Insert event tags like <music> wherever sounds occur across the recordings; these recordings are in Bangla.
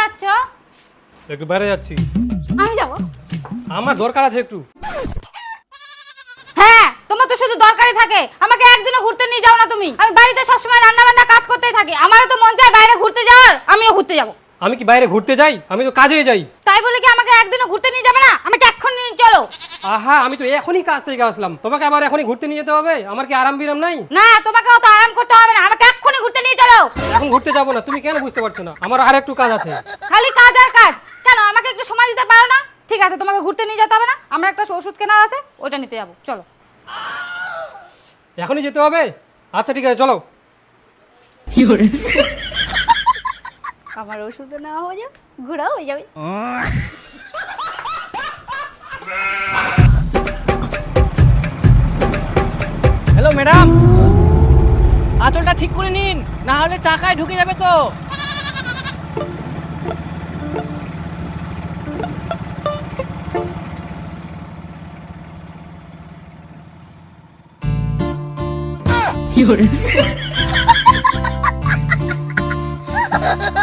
যাচ্ছ? একটু বাইরে যাচ্ছি। আমি যাব। আমার দরকার আছে একটু। হ্যাঁ তোমার তো শুধু দরকারই থাকে। আমাকে একদিনও ঘুরতে নিয়ে যাও না তুমি। আমি বাড়িতে সবসময় রান্না বান্না কাজ করতেই থাকি। আমারও তো মন চায় বাইরে ঘুরতে যাওয়ার। আমিও ঘুরতে যাব। আমি কি বাইরে ঘুরতে যাই? আমি তো কাজে যাই। তাই বলে কি আমাকে একদিনও ঘুরতে নিয়ে যাবে না? আমাকে এক্ষুনি নিয়ে চলো। আহা আমি তো এখনই কাজ থেকে আসলাম। তোমাকে আবার এখনই ঘুরতে নিয়ে যেতে হবে? আমার কি আরাম বিরাম নাই? না তোমাকে অত আরাম করতে হবে না। আমাকে এক্ষুনি ঘুরতে নিয়ে চলো। এখন ঘুরতে যাব না। তুমি কেন বুঝতে পারছ না? আমার আর একটু কাজ আছে। খালি কাজ আর কাজ। কেন আমাকে একটু সময় দিতে পারো না? ঠিক আছে তোমাকে ঘুরতে নিয়ে যেতে হবে না। আমরা একটা ওষুধ কেনার আছে ওটা নিতে যাব। চলো। এখনই যেতে হবে? আচ্ছা ঠিক আছে চলো। আমার ওষুধ নেওয়া হয়ে যাবে ঘোরাও হয়ে যাবে। হ্যালো ম্যাডাম আঁচলটা ঠিক করে নিন না হলে চাকায় ঢুকে যাবে তো।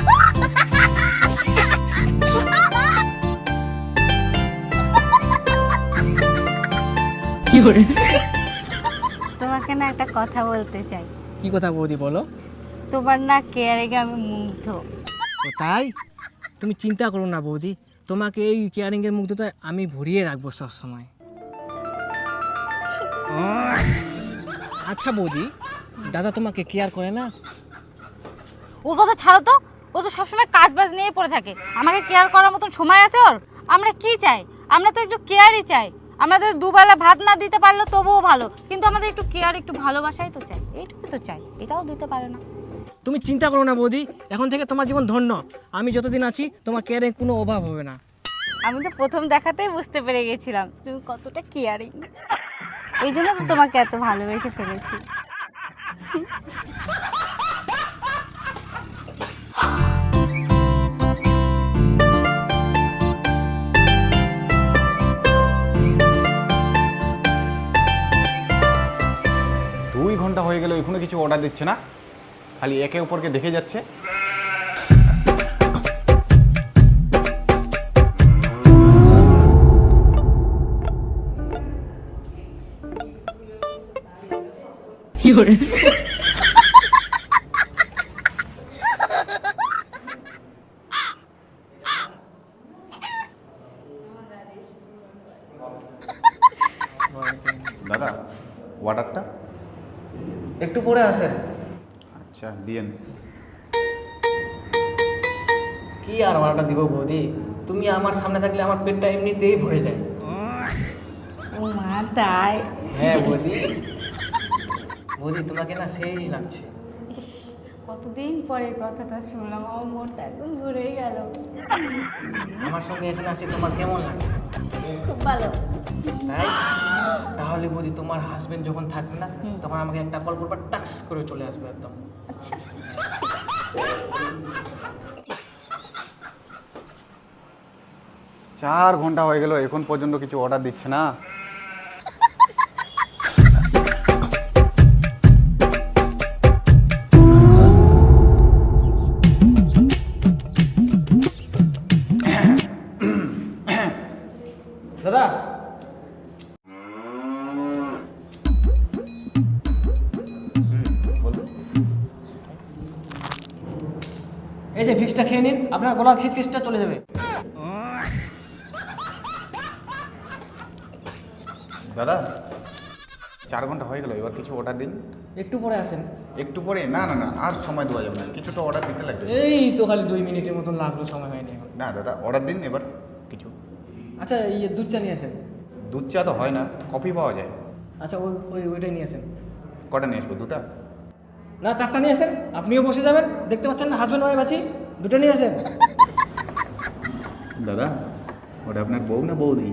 <laughs> তোমাকে না একটা কথা বলতে চাই। কি কথা বৌদি বলো? তোমার না কেয়ারিংয়ে আমি মুগ্ধ। ও তাই? তুমি চিন্তা করো না বৌদি তোমাকে এই কেয়ারিংয়ের মুগ্ধতায় আমি ভরিয়ে রাখব সবসময়। আচ্ছা বৌদি দাদা তোমাকে কেয়ার করে না? ওর কথা ছাড়ো তো ও তো সবসময় কাজ বাজ নিয়ে পড়ে থাকে। আমাকে কেয়ার করার মতন সময় আছে ওর? আমরা কি চাই? আমরা তো একটু কেয়ারই চাই। আমাদের দুবেলা ভাত না দিতে পারলে তবুও ভালো। কিন্তু আমাদের একটু কেয়ার একটু ভালোবাসাই তো চাই। এইটুকু তো চাই এটাও দিতে পারে না। তুমি চিন্তা করো না বৌদি এখন থেকে তোমার জীবন ধন্য। আমি যতদিন আছি তোমার কেয়ারিং কোনো অভাব হবে না। আমি তো প্রথম দেখাতেই বুঝতে পেরে গেছিলাম তুমি কতটা কেয়ারিং এই জন্য তো তোমাকে এত ভালোবেসে ফেলেছি। কিছু অর্ডার দিচ্ছে না। খালি একে অপরকে দেখে যাচ্ছে। দাদা অর্ডারটা একটু পরে আসেন। আচ্ছা দিয়েন। কি আর ভাড়াটা দিব বৌদি? তুমি আমার সামনে থাকলে আমার পেটটা এমনিতেই ভরে যায়। ও মা তাই? হ্যাঁ বৌদি। বৌদি তোমাকে না সেই লাগছে। কতদিন পরে কথাটা শুনলাম আমার মনটা একদম ঘুরে গেল। আমার সঙ্গে এখানে আসি তোমার কেমন লাগছে? খুব ভালো। তাই? তাহলে বৌদি তোমার হাজবেন্ড যখন থাকবে না তখন আমাকে একটা কল করবার টাক্স করে চলে আসবে একদম। চার ঘণ্টা হয়ে গেল এখন পর্যন্ত কিছু অর্ডার দিচ্ছে না। এই যে ভিক্সটা খেয়ে নিন আপনার গলার খিচখিচটা চলে যাবে। দাদা চার ঘণ্টা হয়ে গেল এবার কিছু অর্ডার দিন। একটু পরে আসেন। একটু পরে? না না না আর সময় দেওয়া যাবে না কিছুটা অর্ডার দিতে লাগবে। এই তো খালি দুই মিনিটের মতন লাগল সময় হয়নি না দাদা অর্ডার দিন এবার কিছু। আচ্ছা ইয়ে দুধ চা নিয়ে আসেন। দুধ চা তো হয় না কফি পাওয়া যায়। আচ্ছা ওই ওই ওইটাই নিয়ে আসেন। কটা নিয়ে আসব দুটা? না চারটা নিয়ে আসেন। আপনিও বসে যাবেন। দেখতে পাচ্ছেন না হাজব্যান্ড ওয়াইফ আছি। দুটো নিয়ে আসেন। দাদা ওটা আপনার বউ না বৌদি?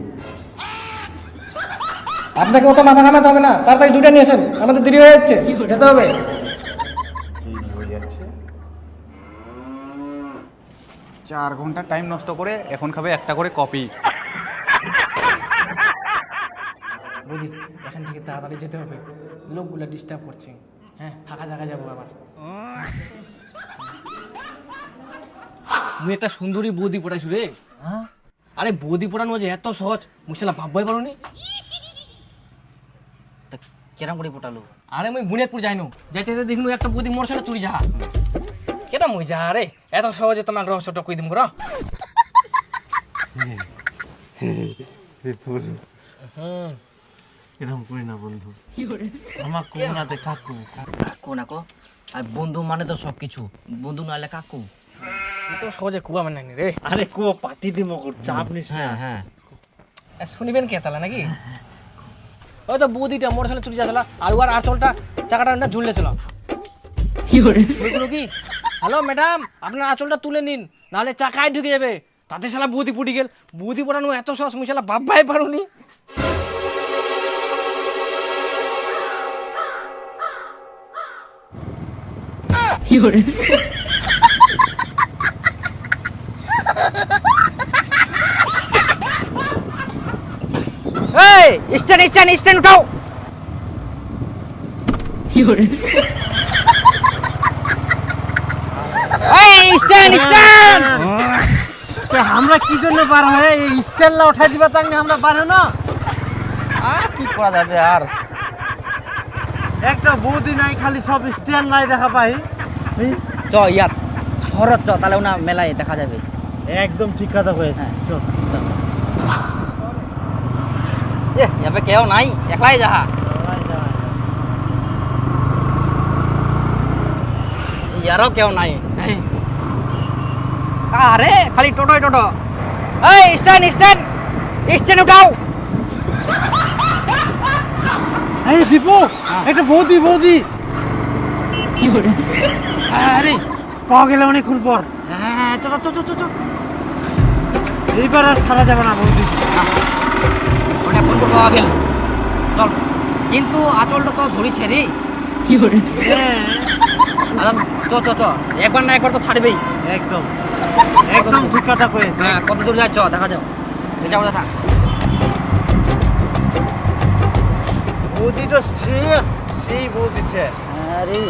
আপনাকে অত মাথা ঘামাতে হবে না। তাড়াতাড়ি দুটো নিয়ে আসেন। আমাদের দেরি হয়ে যাচ্ছে। যেতে হবে। চার ঘণ্টা টাইম নষ্ট করে এখন খাবে একটা করে কপি বুঝি এখান থেকে তাড়াতাড়ি যেতে হবে। লোকগুলো ডিস্টার্ব করছে। হ্যাঁ ফাঁকা জায়গা যাব আবার তুমি একটা সুন্দরী বৌদি পটাইছো রে আরে বৌদি পটানো যে এত সহজ মুসলা ভাববাই পারো নি কেরাম করে পটালো আরে আমি বুনিয়াদপুর যাইনো যাইতে যাইতে দেখিনু একটা বৌদি মোর সাথে চুরি যাহা কেটা মই যাহা রে এত সহজে তোমাকে রহস্যটা কই দিম করো হুম এরকম করি না বন্ধু। আমার কোনাতে কাকু। কাকু না কো? আর বন্ধু মানে তো সব কিছু বন্ধু নাহলে কাকু? এ তো সহজে কুয়া মানে রে। আরে কো পাতি দি মকর চাপ নিস না। হ্যাঁ হ্যাঁ। শুনিবেন কে তাহলে নাকি? ওই তো বৌদিটা মোটর সাইকেল চুরি যাচ্ছিল আর ওর আঁচলটা চাকাটা না ঝুললেছিল বলছিল কি হ্যালো ম্যাডাম আপনার আঁচলটা তুলে নিন নাহলে চাকায় ঢুকে যাবে। তাতে শালা বৌদি পুটি গেল। বৌদি পড়ানো এত সহজ মুই শালা বাব্বাই পারুনি। এই স্ট্যান্ড স্ট্যান্ড স্ট্যান্ড উঠাও এই স্ট্যান্ড স্ট্যান্ড তো আমরা কি জন্য পার হয়ে? এই স্টেলটা উঠাই দিবা তাক না আমরা পার না। আর কি করা যাবে আর? একটা বৌদি নাই খালি সব স্ট্যান্ড নাই দেখা পাই। চ ইয়াত। শহরত চ তাহলে না মেলায় দেখা যাবে। একদম ঠিক কথা হয়েছে এ কেউ নাই একলাই যাহা। ইয়ারও কেউ নাই। আরে খালি টোটোই টোটো। এই স্ট্যান্ড স্ট্যান্ড। স্ট্যান্ড উঠাও। এই দীপু একটা বৌদি বৌদি। আরে পাওয়া গেলে অনেকক্ষণ পর। হ্যাঁ চল চল এইবার আর ছাড়া যাবে না গেল। চল কিন্তু আচলটা তো ধরিছে রে। কি আদাম চ চ চ একবার না একবার তো ছাড়বেই। একদম। একদম। ঠিক কথা কয়েছে। হ্যাঁ কত দূর যায় চ দেখা যাও যাও দেখা বৌদি তো সেই সেই বৌদিছে আরে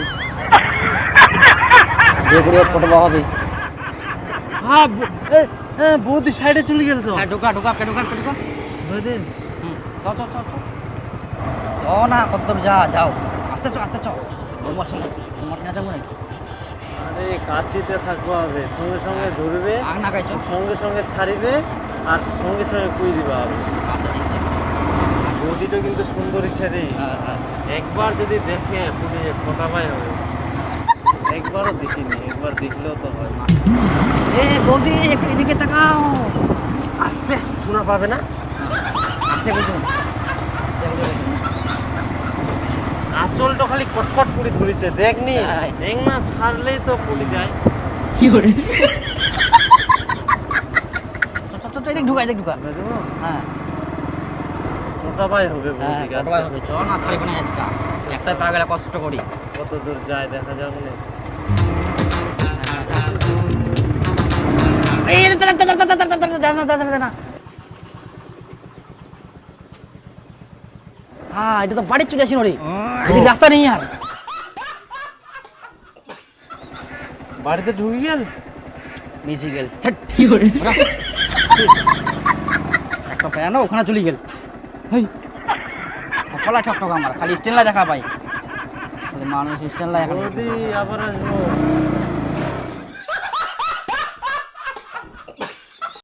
যে করে ফটো হবে। হ্যাঁ ব- এ, এ, বৌদি সাইডে চলে গেল তো। হ্যাঁ ঢুকা ঢুকা ঢুকা ঢুকা ঢুকা। হুম, চ চ চ চ চ না কত যা যাও। আস্তে চ আস্তে চ তোমার সঙ্গে তোমার কিনা যাব নাকি? আরে কাছিতে থাকব হবে। সঙ্গে সঙ্গে ধরবে আগ না গাইছ সঙ্গে সঙ্গে ছাড়িবে আর সঙ্গে সঙ্গে কুই দিবা হবে। আচ্ছা বৌদিটা কিন্তু সুন্দরী ছেড়ে হ্যাঁ হ্যাঁ। একবার যদি দেখে তুমি ফোটাবাই হবে। একবারও দেখিনি একবার দেখলেও তো হয় এ বৌদি একটু এদিকে তাকাও। আস্তে শোনা পাবে না? আস্তে বুঝুন আঁচলটা খালি কটকট করে দেখনি। দেখ না ছাড়লেই তো পড়ে যায়। চ চ চ এদিক ঢুকা এদিক ঢুকা। বুঝলে দেবো? হ্যাঁ। হবে হ্যাঁ বৌদি হবে। চ না না একটাই পা গেলে কষ্ট করি। কত দূর যায় দেখা যাবে না। হ্যাঁ এটা তো বাড়ির চলে আসি রে রাস্তা নেই আর বাড়িতে ঢুকে গেল মিশে গেল। একটা ওখানে চলে গেল হেই ফলা ঠক ঠক আমার খালি স্ট্যান্ড দেখা পাই খালি মানুষ স্ট্যান্ড